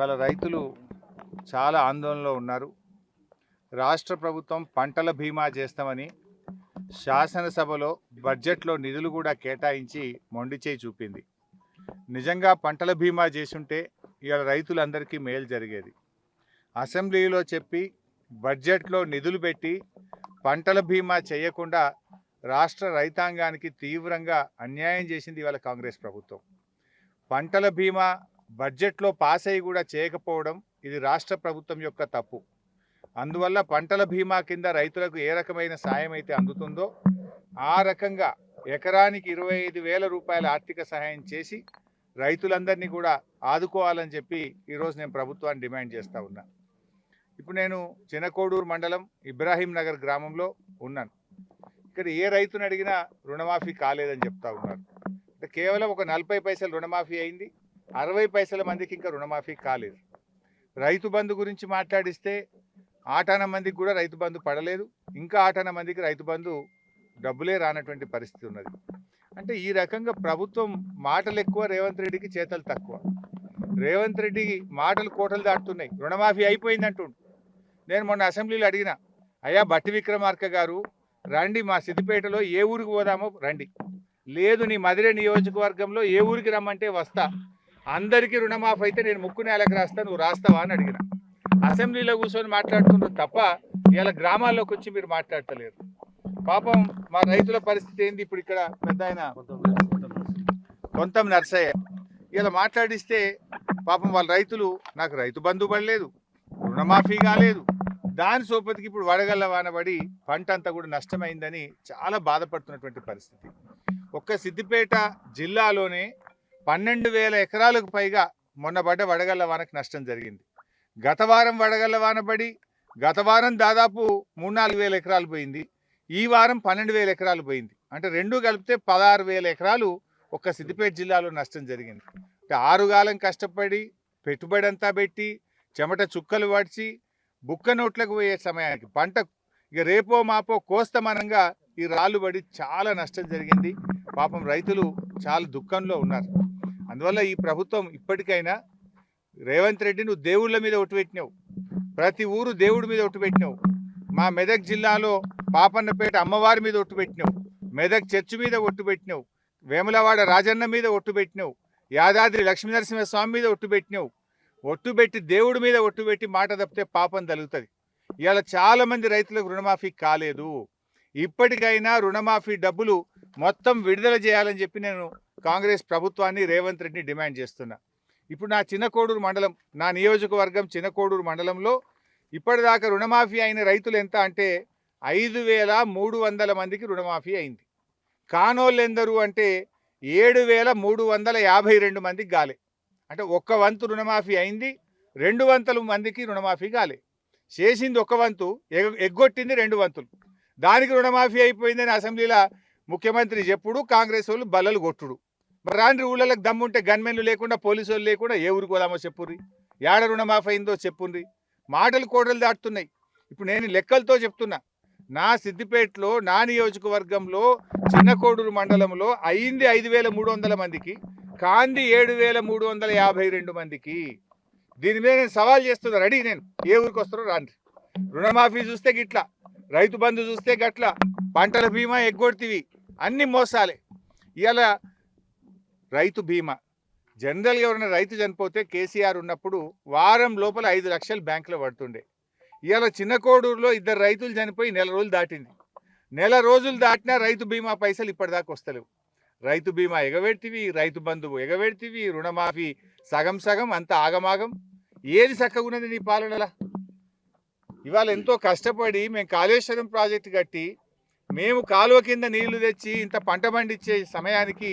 ఇవాళ రైతులు చాలా ఆందోళనలో ఉన్నారు. రాష్ట్ర ప్రభుత్వం పంటల బీమా చేస్తామని శాసనసభలో బడ్జెట్లో నిధులు కూడా కేటాయించి మొండి చేయి చూపింది. నిజంగా పంటల బీమా చేసుంటే ఇవాళ రైతులందరికీ మేలు జరిగేది. అసెంబ్లీలో చెప్పి బడ్జెట్లో నిధులు పెట్టి పంటల బీమా చేయకుండా రాష్ట్ర రైతాంగానికి తీవ్రంగా అన్యాయం చేసింది ఇవాళ కాంగ్రెస్ ప్రభుత్వం. పంటల బీమా బడ్జెట్లో పాస్ అయ్యి కూడా చేయకపోవడం ఇది రాష్ట్ర ప్రభుత్వం యొక్క తప్పు. అందువల్ల పంటల బీమా కింద రైతులకు ఏ రకమైన సాయం అయితే అందుతుందో ఆ రకంగా ఎకరానికి ఇరవై ఐదు వేల రూపాయల ఆర్థిక సహాయం చేసి రైతులందరినీ కూడా ఆదుకోవాలని చెప్పి ఈరోజు నేను ప్రభుత్వాన్ని డిమాండ్ చేస్తూ ఉన్నా. ఇప్పుడు నేను చినకోడూరు మండలం ఇబ్రాహీం నగర్ గ్రామంలో ఉన్నాను. ఇక్కడ ఏ రైతుని అడిగినా రుణమాఫీ కాలేదని చెప్తా ఉన్నారు. అంటే కేవలం ఒక నలభై పైసలు రుణమాఫీ అయింది. అరవై పైసల మందికి ఇంకా రుణమాఫీ కాలేదు. రైతు బంధు గురించి మాట్లాడిస్తే ఆటాన మందికి కూడా రైతు బంధు పడలేదు. ఇంకా ఆటాన మందికి రైతు బంధు డబ్బులే రానటువంటి పరిస్థితి ఉన్నది. అంటే ఈ రకంగా ప్రభుత్వం మాటలు ఎక్కువ రేవంత్ రెడ్డికి చేతలు తక్కువ. రేవంత్ రెడ్డి మాటలు కోటలు దాటుతున్నాయి. రుణమాఫీ అయిపోయింది అంటుండు. నేను మొన్న అసెంబ్లీలో అడిగిన అయ్యా బట్టి విక్రమార్క గారు రండి మా సిద్దిపేటలో ఏ ఊరికి పోదామో రండి. లేదు నీ మధుర నియోజకవర్గంలో ఏ ఊరికి రమ్మంటే వస్తా. అందరికీ రుణమాఫీ అయితే నేను ముక్కు నేలకు రాస్తా నువ్వు రాస్తావా అని అడిగిన. అసెంబ్లీలో కూర్చొని మాట్లాడుతున్నారు తప్ప ఇలా గ్రామాల్లోకి వచ్చి మీరు మాట్లాడతలేరు. పాపం మా రైతుల పరిస్థితి ఏంది ఇప్పుడు ఇక్కడ పెద్ద ఆయన? కొంతం నర్సయ్య. ఇలా మాట్లాడిస్తే పాపం వాళ్ళ రైతులు నాకు రైతు బంధు పడలేదు రుణమాఫీ కాలేదు. దాని సోపతికి ఇప్పుడు వడగల్ల వానబడి పంట అంతా కూడా నష్టమైందని చాలా బాధపడుతున్నటువంటి పరిస్థితి. ఒక్క సిద్దిపేట జిల్లాలోనే పన్నెండు వేల ఎకరాలకు పైగా మొన్నబడ్డ వడగళ్ళ వడగల్ల వానకు నష్టం జరిగింది. గత వారం వడగల్ల వాన పడి గత వారం దాదాపు మూడు నాలుగు వేల ఎకరాలు పోయింది. ఈ వారం పన్నెండు వేల ఎకరాలు పోయింది. అంటే రెండు కలిపితే పదహారు వేల ఎకరాలు ఒక్క సిద్దిపేట జిల్లాలో నష్టం జరిగింది. అంటే ఆరుగాలం కష్టపడి పెట్టుబడి అంతా పెట్టి చెమట చుక్కలు పడిచి బుక్క నోట్లకు పోయే సమయానికి పంట ఇక రేపో మాపో కోస్తమనంగా ఈ రాళ్ళు పడి చాలా నష్టం జరిగింది. పాపం రైతులు చాలా దుఃఖంలో ఉన్నారు. అందువల్ల ఈ ప్రభుత్వం ఇప్పటికైనా రేవంత్ రెడ్డి నువ్వు దేవుళ్ళ మీద ఒట్టు పెట్టినావు ప్రతి ఊరు దేవుడి మీద ఒట్టు పెట్టినావు మా మెదక్ జిల్లాలో పాపన్నపేట అమ్మవారి మీద ఒట్టు పెట్టినావు మెదక్ చర్చి మీద ఒట్టు పెట్టినావు వేములవాడ రాజన్న మీద ఒట్టు పెట్టినావు యాదాద్రి లక్ష్మీనరసింహ స్వామి మీద ఒట్టు పెట్టినావు ఒట్టు పెట్టి దేవుడి మీద ఒట్టు పెట్టి మాట తప్పితే పాపం తలుగుతుంది. ఇవాళ చాలామంది రైతులకు రుణమాఫీ కాలేదు. ఇప్పటికైనా రుణమాఫీ డబ్బులు మొత్తం విడుదల చేయాలని చెప్పి నేను కాంగ్రెస్ ప్రభుత్వాన్ని రేవంత్ రెడ్డిని డిమాండ్ చేస్తున్నా. ఇప్పుడు నా చిన్నకోడూరు మండలం నా నియోజకవర్గం చిన్నకోడూరు మండలంలో ఇప్పటిదాకా రుణమాఫీ అయిన రైతులు ఎంత అంటే ఐదు వేల మూడు వందల మందికి రుణమాఫీ అయింది. కానోళ్ళెందరూ అంటే ఏడు వేల మూడు వందల యాభై రెండు మందికి గాలే. అంటే ఒక్క వంతు రుణమాఫీ అయింది రెండు వంతుల మందికి రుణమాఫీ గాలే. చేసింది ఒక వంతు ఎగ- ఎగ్గొట్టింది రెండు వంతులు. దానికి రుణమాఫీ అయిపోయిందని అసెంబ్లీలో ముఖ్యమంత్రి చెప్పుడు కాంగ్రెస్ వాళ్ళు బల్లలు కొట్టుడు. మరి రాండ్రి ఊళ్ళకి దమ్ముంటే గన్మెన్లు లేకుండా పోలీసు వాళ్ళు లేకుండా ఏ ఊరికి పోదామో చెప్పుర్రి? ఏడ రుణమాఫీ అయిందో మాటలు కోడలు దాటుతున్నాయి. ఇప్పుడు నేను లెక్కలతో చెప్తున్నా. నా సిద్దిపేటలో నా నియోజకవర్గంలో చిన్నకోడూరు మండలంలో అయింది ఐదు వేల మూడు వందల మందికి కాంది ఏడు వేల మూడు వందల యాభై రెండు మందికి. దీని మీద నేను సవాల్ చేస్తున్నా. రెడీ నేను. ఏ ఊరికి వస్తారో రాండి రుణమాఫీ చూస్తే గిట్లా రైతు బంధు చూస్తే గట్లా పంటల బీమా ఎగ్గొడితివి. అన్ని మోసాలే. ఇలా రైతు బీమా. జనరల్గా ఎవరైనా రైతు చనిపోతే కేసీఆర్ ఉన్నప్పుడు వారం లోపల ఐదు లక్షలు బ్యాంకులో పడుతుండే. ఇవాళ చిన్న కోడూరులో ఇద్దరు రైతులు చనిపోయి నెల రోజులు దాటింది. నెల రోజులు దాటినా రైతు బీమా పైసలు ఇప్పటిదాకా వస్తలేవు. రైతు బీమా ఎగబెడితివి రైతు బంధువు ఎగబెడితివి రుణమాఫీ సగం సగం అంత ఆగమాగం. ఏది చక్కగా ఉన్నది నీ పాలనలా? ఇవాళ ఎంతో కష్టపడి మేము కాళేశ్వరం ప్రాజెక్టు కట్టి మేము కాలువ కింద నీళ్ళు తెచ్చి ఇంత పంట పండించే సమయానికి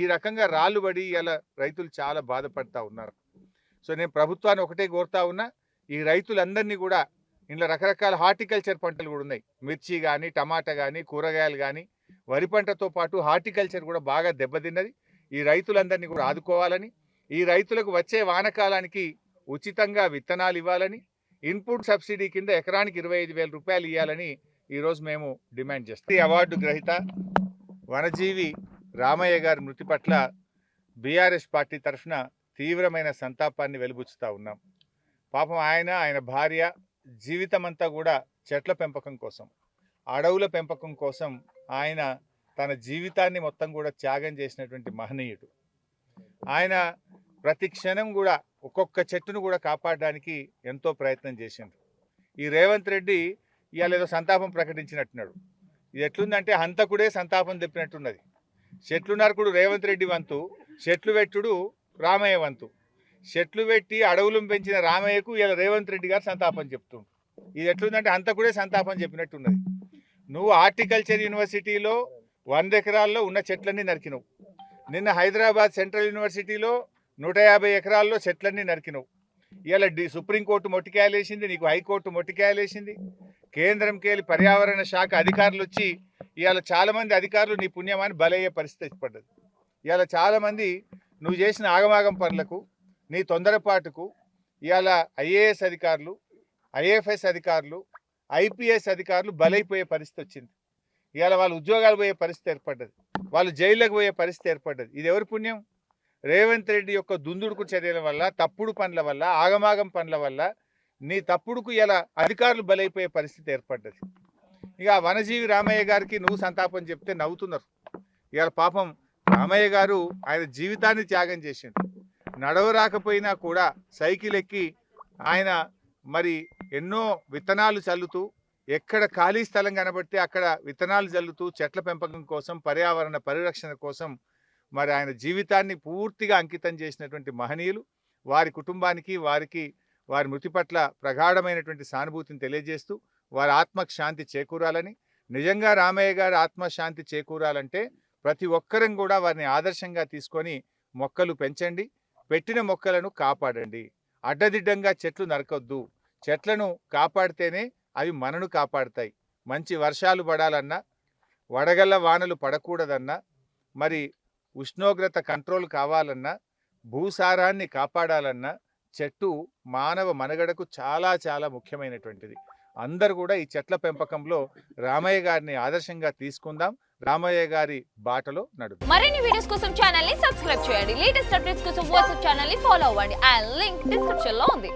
ఈ రకంగా రాళ్ళు పడి ఇలా రైతులు చాలా బాధపడతా ఉన్నారు. సో నేను ప్రభుత్వాన్ని ఒకటే కోరుతా ఉన్నా ఈ రైతులందరినీ కూడా ఇంట్లో రకరకాల హార్టికల్చర్ పంటలు కూడా ఉన్నాయి. మిర్చి కానీ టమాటా కానీ కూరగాయలు కానీ వరి పంటతో పాటు హార్టికల్చర్ కూడా బాగా దెబ్బతిన్నది. ఈ రైతులందరినీ కూడా ఆదుకోవాలని ఈ రైతులకు వచ్చే వానకాలానికి ఉచితంగా విత్తనాలు ఇవ్వాలని ఇన్పుట్ సబ్సిడీ కింద ఎకరానికి ఇరవై ఐదు వేల రూపాయలు ఇవ్వాలని ఈరోజు మేము డిమాండ్ చేస్తాం. ఈ అవార్డు గ్రహీత వనజీవి రామయ్య గారి మృతి పట్ల బీఆర్ఎస్ పార్టీ తరఫున తీవ్రమైన సంతాపాన్ని వెలుబుచ్చుతా ఉన్నాం. పాపం ఆయన ఆయన భార్య జీవితమంతా కూడా చెట్ల పెంపకం కోసం అడవుల పెంపకం కోసం ఆయన తన జీవితాన్ని మొత్తం కూడా త్యాగం చేసినటువంటి మహనీయుడు. ఆయన ప్రతి క్షణం కూడా ఒక్కొక్క చెట్టును కూడా కాపాడడానికి ఎంతో ప్రయత్నం చేసిండు ఈ రేవంత్ రెడ్డి ఇవాళ ఏదో సంతాపం ప్రకటించినట్టున్నాడు. ఇది ఎట్లుందంటే హంతకుడే సంతాపం తెప్పినట్టున్నది. చెట్లు నరకుడు రేవంత్ రెడ్డి వంతు చెట్లు పెట్టుడు రామయ్య వంతు. చెట్లు పెట్టి అడవులను పెంచిన రామయ్యకు ఇలా రేవంత్ రెడ్డి గారు సంతాపం చెప్తుండు. ఇది ఎట్లుందంటే హంతకుడే సంతాపం చెప్పినట్టున్నది. నువ్వు హార్టికల్చర్ యూనివర్సిటీలో వంద ఎకరాల్లో ఉన్న చెట్లన్నీ నరికినవు. నిన్న హైదరాబాద్ సెంట్రల్ యూనివర్సిటీలో నూట యాభై ఎకరాల్లో చెట్లన్నీ నరికినవు. ఇలా డి సుప్రీంకోర్టు మొట్టికాయలేసింది నీకు హైకోర్టు మొట్టికాయలేసింది. కేంద్రంకి వెళ్ళి పర్యావరణ శాఖ అధికారులు వచ్చి ఇవాళ చాలామంది అధికారులు నీ పుణ్యమాన్ని బలయ్యే పరిస్థితి పడ్డది. ఇవాళ చాలామంది నువ్వు చేసిన ఆగమాగం పనులకు నీ తొందరపాటుకు ఇవాళ ఐఏఎస్ అధికారులు ఐఏఎఫ్ఎస్ అధికారులు ఐపీఎస్ అధికారులు బలైపోయే పరిస్థితి వచ్చింది. ఇవాళ వాళ్ళు ఉద్యోగాలు పోయే పరిస్థితి ఏర్పడ్డది. వాళ్ళు జైళ్ళకు పోయే పరిస్థితి ఏర్పడ్డది. ఇది ఎవరి పుణ్యం? రేవంత్ రెడ్డి యొక్క దుందుడుకు చర్యల వల్ల తప్పుడు పనుల వల్ల ఆగమాగం పనుల వల్ల నీ తప్పుడుకు ఇలా అధికారులు బలైపోయే పరిస్థితి ఏర్పడ్డది. ఇక వనజీవి రామయ్య గారికి నువ్వు సంతాపం చెప్తే నవ్వుతున్నారు. ఇవాళ పాపం రామయ్య గారు ఆయన జీవితాన్ని త్యాగం చేసిండు. నడవరాకపోయినా కూడా సైకిల్ ఎక్కి ఆయన మరి ఎన్నో విత్తనాలు చల్లుతూ ఎక్కడ ఖాళీ స్థలం కనబడితే అక్కడ విత్తనాలు చల్లుతూ చెట్ల పెంపకం కోసం పర్యావరణ పరిరక్షణ కోసం మరి ఆయన జీవితాన్ని పూర్తిగా అంకితం చేసినటువంటి మహనీయులు. వారి కుటుంబానికి వారికి వారి మృతి పట్ల ప్రగాఢమైనటువంటి సానుభూతిని తెలియజేస్తూ వారి ఆత్మకు శాంతి చేకూరాలని. నిజంగా రామయ్య గారి ఆత్మశాంతి చేకూరాలంటే ప్రతి ఒక్కరం కూడా వారిని ఆదర్శంగా తీసుకొని మొక్కలు పెంచండి. పెట్టిన మొక్కలను కాపాడండి. అడ్డదిడ్డంగా చెట్లు నరకొద్దు. చెట్లను కాపాడితేనే అవి మనను కాపాడతాయి. మంచి వర్షాలు పడాలన్నా వడగళ్ళ వానలు పడకూడదన్నా మరి ఉష్ణోగ్రత కంట్రోల్ కావాలన్నా భూసారాన్ని కాపాడాలన్నా చెట్టు మానవ మనుగడకు చాలా చాలా ముఖ్యమైనటువంటిది. అందరు కూడా ఈ చెట్ల పెంపకంలో రామయ్య గారిని ఆదర్శంగా తీసుకుందాం. రామయ్య గారి బాటలో నడుపు మరిన్ని వీడియోస్ కోసం ఛానల్ని సబ్స్క్రైబ్ చేయండి. లేటెస్ట్ అప్డేట్స్ కోసం వాట్సాప్ ఛానల్ని ఫాలో అవ్వండి. అండ్ లింక్ డిస్క్రిప్షన్లో ఉంది.